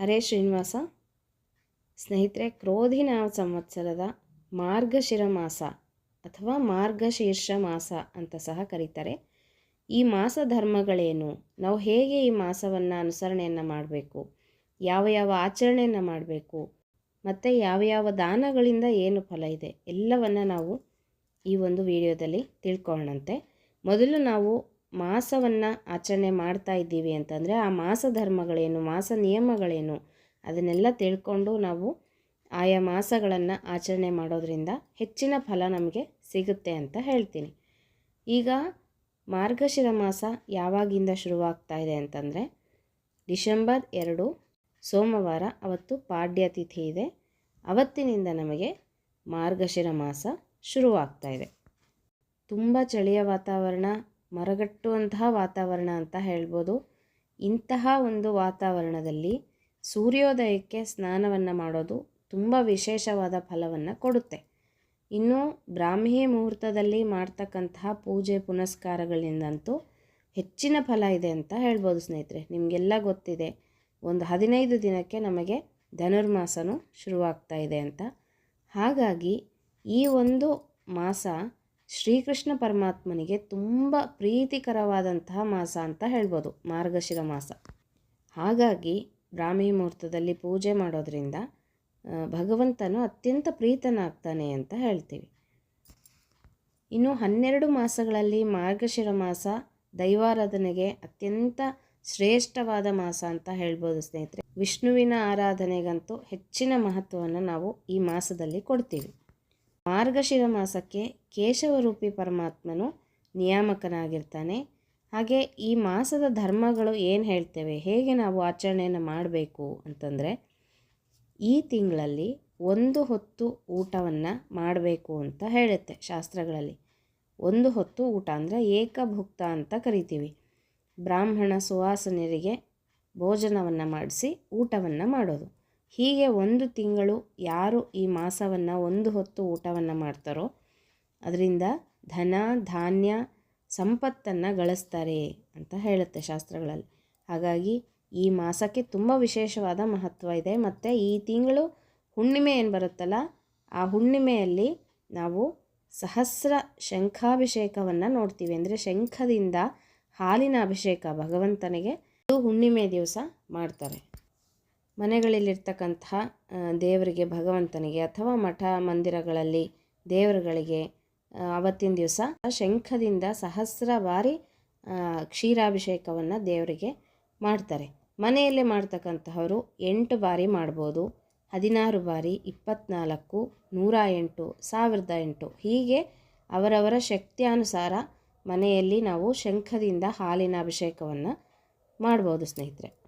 ಹರೇ ಶ್ರೀನಿವಾಸ. ಸ್ನೇಹಿತರೆ ಕ್ರೋಧಿನ ಸಂವತ್ಸರದ ಮಾರ್ಗಶಿರ ಮಾಸ ಅಥವಾ ಮಾರ್ಗಶೀರ್ಷ ಮಾಸ ಅಂತ ಸಹ ಕರೀತಾರೆ. ಈ ಮಾಸ ಧರ್ಮಗಳೇನು? ನಾವು ಹೇಗೆ ಈ ಮಾಸವನ್ನು ಅನುಸರಣೆಯನ್ನು ಮಾಡಬೇಕು? ಯಾವ ಯಾವ ಆಚರಣೆಯನ್ನು ಮಾಡಬೇಕು? ಮತ್ತು ಯಾವ ಯಾವ ದಾನಗಳಿಂದ ಏನು ಫಲ ಇದೆ? ಎಲ್ಲವನ್ನು ನಾವು ಈ ಒಂದು ವಿಡಿಯೋದಲ್ಲಿ ತಿಳ್ಕೊಳ್ಳೋಣಂತೆ. ಮೊದಲು ನಾವು ಮಾಸವನ್ನು ಆಚರಣೆ ಮಾಡ್ತಾ ಇದ್ದೀವಿ ಅಂತಂದರೆ ಆ ಮಾಸ ಧರ್ಮಗಳೇನು, ಮಾಸ ನಿಯಮಗಳೇನು ಅದನ್ನೆಲ್ಲ ತಿಳ್ಕೊಂಡು ನಾವು ಆಯಾ ಮಾಸಗಳನ್ನು ಆಚರಣೆ ಮಾಡೋದರಿಂದ ಹೆಚ್ಚಿನ ಫಲ ನಮಗೆ ಸಿಗುತ್ತೆ ಅಂತ ಹೇಳ್ತೀನಿ. ಈಗ ಮಾರ್ಗಶಿರ ಮಾಸ ಯಾವಾಗಿಂದ ಶುರುವಾಗ್ತಾ ಇದೆ ಅಂತಂದರೆ ಡಿಸೆಂಬರ್ ಎರಡು, ಸೋಮವಾರ ಅವತ್ತು ಪಾಡ್ಯ ತಿಥಿ ಇದೆ. ಅವತ್ತಿನಿಂದ ನಮಗೆ ಮಾರ್ಗಶಿರ ಮಾಸ ಶುರುವಾಗ್ತಾ ಇದೆ. ತುಂಬ ಚಳಿಯ ವಾತಾವರಣ ಮರಗಟ್ಟುವಂತಹ ವಾತಾವರಣ ಅಂತ ಹೇಳ್ಬೋದು. ಇಂತಹ ಒಂದು ವಾತಾವರಣದಲ್ಲಿ ಸೂರ್ಯೋದಯಕ್ಕೆ ಸ್ನಾನವನ್ನು ಮಾಡೋದು ತುಂಬ ವಿಶೇಷವಾದ ಫಲವನ್ನು ಕೊಡುತ್ತೆ. ಇನ್ನು ಬ್ರಾಹ್ಮಿ ಮುಹೂರ್ತದಲ್ಲಿ ಮಾಡ್ತಕ್ಕಂತಹ ಪೂಜೆ ಪುನಸ್ಕಾರಗಳಿಂದಂತೂ ಹೆಚ್ಚಿನ ಫಲ ಇದೆ ಅಂತ ಹೇಳ್ಬೋದು ಸ್ನೇಹಿತರೆ. ನಿಮಗೆಲ್ಲ ಗೊತ್ತಿದೆ, ಒಂದು ಹದಿನೈದು ದಿನಕ್ಕೆ ನಮಗೆ ಧನುರ್ಮಾಸನೂ ಶುರುವಾಗ್ತಾ ಇದೆ ಅಂತ. ಹಾಗಾಗಿ ಈ ಒಂದು ಮಾಸ ಶ್ರೀಕೃಷ್ಣ ಪರಮಾತ್ಮನಿಗೆ ತುಂಬ ಪ್ರೀತಿಕರವಾದಂತಹ ಮಾಸ ಅಂತ ಹೇಳ್ಬೋದು, ಮಾರ್ಗಶಿರ ಮಾಸ. ಹಾಗಾಗಿ ಬ್ರಾಹ್ಮಿ ಮುಹೂರ್ತದಲ್ಲಿ ಪೂಜೆ ಮಾಡೋದ್ರಿಂದ ಭಗವಂತನು ಅತ್ಯಂತ ಪ್ರೀತನಾಗ್ತಾನೆ ಅಂತ ಹೇಳ್ತೀವಿ. ಇನ್ನು ಹನ್ನೆರಡು ಮಾಸಗಳಲ್ಲಿ ಮಾರ್ಗಶಿರ ಮಾಸ ದೈವಾರಾಧನೆಗೆ ಅತ್ಯಂತ ಶ್ರೇಷ್ಠವಾದ ಮಾಸ ಅಂತ ಹೇಳ್ಬೋದು ಸ್ನೇಹಿತರೆ. ವಿಷ್ಣುವಿನ ಆರಾಧನೆಗಂತೂ ಹೆಚ್ಚಿನ ಮಹತ್ವವನ್ನು ನಾವು ಈ ಮಾಸದಲ್ಲಿ ಕೊಡ್ತೀವಿ. ಮಾರ್ಗಶಿರ ಮಾಸಕ್ಕೆ ಕೇಶವರೂಪಿ ಪರಮಾತ್ಮನು ನಿಯಾಮಕನಾಗಿರ್ತಾನೆ. ಹಾಗೆ ಈ ಮಾಸದ ಧರ್ಮಗಳು ಏನು ಹೇಳ್ತೇವೆ? ಹೇಗೆ ನಾವು ಆಚರಣೆಯನ್ನು ಮಾಡಬೇಕು ಅಂತಂದರೆ, ಈ ತಿಂಗಳಲ್ಲಿ ಒಂದು ಹೊತ್ತು ಊಟವನ್ನು ಮಾಡಬೇಕು ಅಂತ ಹೇಳುತ್ತೆ ಶಾಸ್ತ್ರಗಳಲ್ಲಿ. ಒಂದು ಹೊತ್ತು ಊಟ ಅಂದರೆ ಏಕಭುಕ್ತ ಅಂತ ಕರಿತೀವಿ. ಬ್ರಾಹ್ಮಣ ಸುವಾಸನರಿಗೆ ಭೋಜನವನ್ನು ಮಾಡಿಸಿ ಊಟವನ್ನು ಮಾಡೋದು. ಹೀಗೆ ಒಂದು ತಿಂಗಳು ಯಾರು ಈ ಮಾಸವನ್ನು, ಒಂದು ಹೊತ್ತು ಊಟವನ್ನು ಮಾಡ್ತಾರೋ ಅದರಿಂದ ಧನ, ಧಾನ್ಯ, ಸಂಪತ್ತನ್ನು ಗಳಿಸ್ತಾರೆ ಅಂತ ಹೇಳುತ್ತೆ ಶಾಸ್ತ್ರಗಳಲ್ಲಿ. ಹಾಗಾಗಿ ಈ ಮಾಸಕ್ಕೆ ತುಂಬ ವಿಶೇಷವಾದ ಮಹತ್ವ ಇದೆ. ಮತ್ತು ಈ ತಿಂಗಳು ಹುಣ್ಣಿಮೆ ಏನು ಬರುತ್ತಲ್ಲ, ಆ ಹುಣ್ಣಿಮೆಯಲ್ಲಿ ನಾವು ಸಹಸ್ರ ಶಂಖಾಭಿಷೇಕವನ್ನು ನೋಡ್ತೀವಿ. ಅಂದರೆ ಶಂಖದಿಂದ ಹಾಲಿನ ಅಭಿಷೇಕ ಭಗವಂತನಿಗೆ ಹುಣ್ಣಿಮೆ ದಿವಸ ಮಾಡ್ತಾರೆ. ಮನೆಗಳಲ್ಲಿರ್ತಕ್ಕಂತಹ ದೇವರಿಗೆ, ಭಗವಂತನಿಗೆ ಅಥವಾ ಮಠ ಮಂದಿರಗಳಲ್ಲಿ ದೇವರುಗಳಿಗೆ ಅವತ್ತಿನ ದಿವಸ ಶಂಖದಿಂದ ಸಹಸ್ರ ಬಾರಿ ಕ್ಷೀರಾಭಿಷೇಕವನ್ನು ದೇವರಿಗೆ ಮಾಡ್ತಾರೆ. ಮನೆಯಲ್ಲೇ ಮಾಡ್ತಕ್ಕಂತಹವರು ಎಂಟು ಬಾರಿ ಮಾಡ್ಬೋದು. ಹದಿನಾರು ಬಾರಿ ಇಪ್ಪತ್ತ್ನಾಲ್ಕು ನೂರ ಎಂಟು, ಸಾವಿರದ ಎಂಟು. ಹೀಗೆ ಅವರವರ ಶಕ್ತಿಯಾನುಸಾರ ಮನೆಯಲ್ಲಿ ನಾವು ಶಂಖದಿಂದ ಹಾಲಿನ ಅಭಿಷೇಕವನ್ನು ಮಾಡ್ಬೋದು ಸ್ನೇಹಿತರೆ.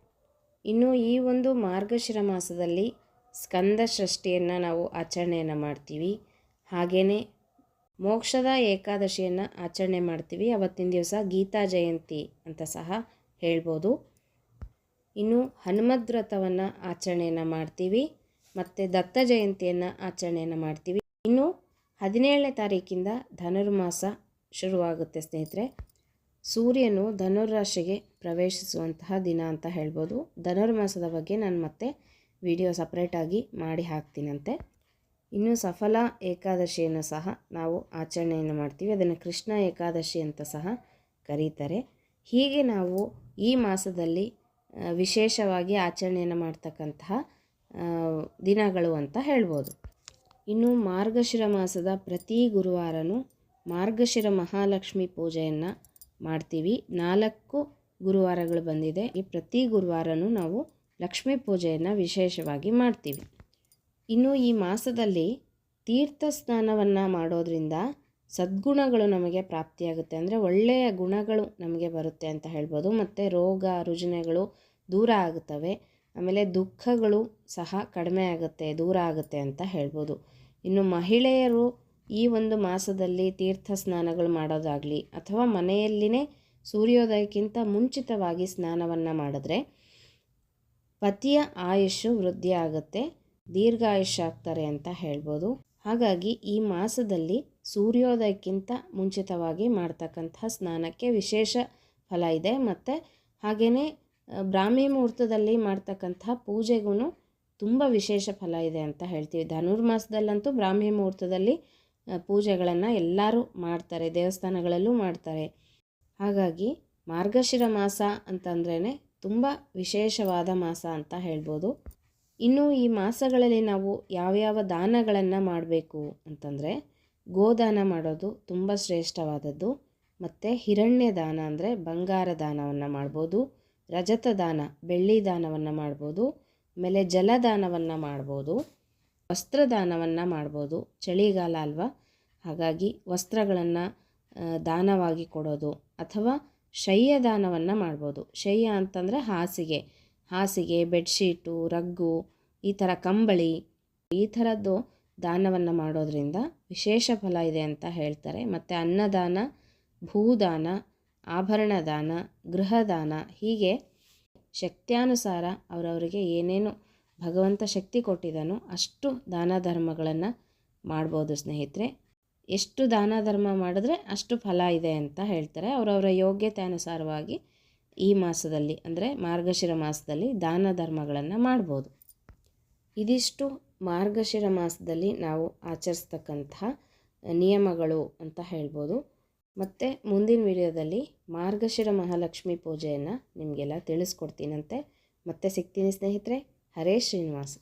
ಇನ್ನು ಈ ಒಂದು ಮಾರ್ಗಶಿರ ಮಾಸದಲ್ಲಿ ಸ್ಕಂದ ಷಷ್ಠಿಯನ್ನು ನಾವು ಆಚರಣೆಯನ್ನು ಮಾಡ್ತೀವಿ. ಹಾಗೆಯೇ ಮೋಕ್ಷದ ಏಕಾದಶಿಯನ್ನು ಆಚರಣೆ ಮಾಡ್ತೀವಿ. ಅವತ್ತಿನ ದಿವಸ ಗೀತಾ ಜಯಂತಿ ಅಂತ ಸಹ ಹೇಳ್ಬೋದು. ಇನ್ನು ಹನುಮದ್ ವ್ರತವನ್ನು ಆಚರಣೆಯನ್ನು ಮಾಡ್ತೀವಿ. ಮತ್ತು ದತ್ತ ಜಯಂತಿಯನ್ನು ಆಚರಣೆಯನ್ನು ಮಾಡ್ತೀವಿ. ಇನ್ನು ಹದಿನೇಳನೇ ತಾರೀಕಿಂದ ಧನುರ್ಮಾಸ ಶುರುವಾಗುತ್ತೆ ಸ್ನೇಹಿತರೆ. ಸೂರ್ಯನು ಧನುರ್ರಾಶಿಗೆ ಪ್ರವೇಶಿಸುವಂತಹ ದಿನ ಅಂತ ಹೇಳ್ಬೋದು. ಧನುರ್ಮಾಸದ ಬಗ್ಗೆ ನಾನು ಮತ್ತೆ ವಿಡಿಯೋ ಸಪ್ರೇಟಾಗಿ ಮಾಡಿ ಹಾಕ್ತೀನಂತೆ. ಇನ್ನು ಸಫಲ ಏಕಾದಶಿಯನ್ನು ಸಹ ನಾವು ಆಚರಣೆಯನ್ನು ಮಾಡ್ತೀವಿ. ಅದನ್ನು ಕೃಷ್ಣ ಏಕಾದಶಿ ಅಂತ ಸಹ ಕರೀತಾರೆ. ಹೀಗೆ ನಾವು ಈ ಮಾಸದಲ್ಲಿ ವಿಶೇಷವಾಗಿ ಆಚರಣೆಯನ್ನು ಮಾಡ್ತಕ್ಕಂತಹ ದಿನಗಳು ಅಂತ ಹೇಳ್ಬೋದು. ಇನ್ನು ಮಾರ್ಗಶಿರ ಮಾಸದ ಪ್ರತಿ ಗುರುವಾರನೂ ಮಾರ್ಗಶಿರ ಮಹಾಲಕ್ಷ್ಮಿ ಪೂಜೆಯನ್ನು ಮಾಡ್ತೀವಿ. ನಾಲ್ಕು ಗುರುವಾರಗಳು ಬಂದಿದೆ. ಈ ಪ್ರತಿ ಗುರುವಾರನೂ ನಾವು ಲಕ್ಷ್ಮೀ ಪೂಜೆಯನ್ನು ವಿಶೇಷವಾಗಿ ಮಾಡ್ತೀವಿ. ಇನ್ನು ಈ ಮಾಸದಲ್ಲಿ ತೀರ್ಥ ಸ್ನಾನವನ್ನು ಮಾಡೋದ್ರಿಂದ ಸದ್ಗುಣಗಳು ನಮಗೆ ಪ್ರಾಪ್ತಿಯಾಗುತ್ತೆ. ಅಂದರೆ ಒಳ್ಳೆಯ ಗುಣಗಳು ನಮಗೆ ಬರುತ್ತೆ ಅಂತ ಹೇಳ್ಬೋದು. ಮತ್ತು ರೋಗ, ರುಜಿನಗಳು ದೂರ ಆಗುತ್ತವೆ. ಆಮೇಲೆ ದುಃಖಗಳು ಸಹ ಕಡಿಮೆ ಆಗುತ್ತೆ, ದೂರ ಆಗುತ್ತೆ ಅಂತ ಹೇಳ್ಬೋದು. ಇನ್ನು ಮಹಿಳೆಯರು ಈ ಒಂದು ಮಾಸದಲ್ಲಿ ತೀರ್ಥ ಸ್ನಾನಗಳು ಮಾಡೋದಾಗಲಿ ಅಥವಾ ಮನೆಯಲ್ಲಿನೇ ಸೂರ್ಯೋದಯಕ್ಕಿಂತ ಮುಂಚಿತವಾಗಿ ಸ್ನಾನವನ್ನು ಮಾಡಿದ್ರೆ ಪತಿಯ ಆಯುಷು ವೃದ್ಧಿ ಆಗುತ್ತೆ ದೀರ್ಘಾಯುಷ್ಯ ಆಗ್ತಾರೆ ಅಂತ ಹೇಳ್ಬೋದು. ಹಾಗಾಗಿ ಈ ಮಾಸದಲ್ಲಿ ಸೂರ್ಯೋದಯಕ್ಕಿಂತ ಮುಂಚಿತವಾಗಿ ಮಾಡ್ತಕ್ಕಂತಹ ಸ್ನಾನಕ್ಕೆ ವಿಶೇಷ ಫಲ ಇದೆ. ಮತ್ತು ಹಾಗೆಯೇ ಬ್ರಾಹ್ಮಿ ಮುಹೂರ್ತದಲ್ಲಿ ಮಾಡ್ತಕ್ಕಂಥ ಪೂಜೆಗೂ ತುಂಬ ವಿಶೇಷ ಫಲ ಇದೆ ಅಂತ ಹೇಳ್ತೀವಿ. ಧನುರ್ಮಾಸದಲ್ಲಂತೂ ಬ್ರಾಹ್ಮಿ ಮುಹೂರ್ತದಲ್ಲಿ ಪೂಜೆಗಳನ್ನು ಎಲ್ಲರೂ ಮಾಡ್ತಾರೆ, ದೇವಸ್ಥಾನಗಳಲ್ಲೂ ಮಾಡ್ತಾರೆ. ಹಾಗಾಗಿ ಮಾರ್ಗಶಿರ ಮಾಸ ಅಂತಂದ್ರೇ ತುಂಬ ವಿಶೇಷವಾದ ಮಾಸ ಅಂತ ಹೇಳ್ಬೋದು. ಇನ್ನು ಈ ಮಾಸಗಳಲ್ಲಿ ನಾವು ಯಾವ್ಯಾವ ದಾನಗಳನ್ನು ಮಾಡಬೇಕು ಅಂತಂದರೆ ಗೋದಾನ ಮಾಡೋದು ತುಂಬ ಶ್ರೇಷ್ಠವಾದದ್ದು. ಮತ್ತು ಹಿರಣ್ಯ ದಾನ ಅಂದರೆ ಬಂಗಾರ ದಾನವನ್ನು ಮಾಡ್ಬೋದು, ರಜತ ದಾನ, ಬೆಳ್ಳಿ ದಾನವನ್ನು ಮಾಡ್ಬೋದು, ಆಮೇಲೆ ಜಲದಾನವನ್ನು ಮಾಡ್ಬೋದು. ವಸ್ತ್ರದಾನವನ್ನು ಮಾಡ್ಬೋದು. ಚಳಿಗಾಲ ಅಲ್ವಾ? ಹಾಗಾಗಿ ವಸ್ತ್ರಗಳನ್ನು ದಾನವಾಗಿ ಕೊಡೋದು ಅಥವಾ ಶಯ್ಯ ದಾನವನ್ನು ಮಾಡ್ಬೋದು. ಶಯ್ಯ ಅಂತಂದರೆ ಹಾಸಿಗೆ. ಹಾಸಿಗೆ, ಬೆಡ್ಶೀಟು, ರಗ್ಗು, ಈ ಥರ ಕಂಬಳಿ, ಈ ಥರದ್ದು ದಾನವನ್ನು ಮಾಡೋದ್ರಿಂದ ವಿಶೇಷ ಫಲ ಇದೆ ಅಂತ ಹೇಳ್ತಾರೆ. ಮತ್ತು ಅನ್ನದಾನ, ಭೂದಾನ ಆಭರಣ ದಾನ ಗೃಹದಾನ ಹೀಗೆ ಶಕ್ತ್ಯಾನುಸಾರ ಅವರವರಿಗೆ ಏನೇನು ಭಗವಂತ ಶಕ್ತಿ ಕೊಟ್ಟಿದ್ದಾನೋ ಅಷ್ಟು ದಾನ ಧರ್ಮಗಳನ್ನು ಮಾಡ್ಬೋದು ಸ್ನೇಹಿತರೆ. ಎಷ್ಟು ದಾನ ಧರ್ಮ ಮಾಡಿದ್ರೆ ಅಷ್ಟು ಫಲ ಇದೆ ಅಂತ ಹೇಳ್ತಾರೆ. ಅವರವರ ಯೋಗ್ಯತೆ ಅನುಸಾರವಾಗಿ ಈ ಮಾಸದಲ್ಲಿ ಅಂದರೆ ಮಾರ್ಗಶಿರ ಮಾಸದಲ್ಲಿ ದಾನ ಧರ್ಮಗಳನ್ನು ಮಾಡ್ಬೋದು. ಇದಿಷ್ಟು ಮಾರ್ಗಶಿರ ಮಾಸದಲ್ಲಿ ನಾವು ಆಚರಿಸ್ತಕ್ಕಂತಹ ನಿಯಮಗಳು ಅಂತ ಹೇಳ್ಬೋದು. ಮತ್ತು ಮುಂದಿನ ವಿಡಿಯೋದಲ್ಲಿ ಮಾರ್ಗಶಿರ ಮಹಾಲಕ್ಷ್ಮಿ ಪೂಜೆಯನ್ನು ನಿಮಗೆಲ್ಲ ತಿಳಿಸ್ಕೊಡ್ತೀನಂತೆ. ಮತ್ತೆ ಸಿಗ್ತೀನಿ ಸ್ನೇಹಿತರೆ. ಹರೇ ಶ್ರೀನಿವಾಸ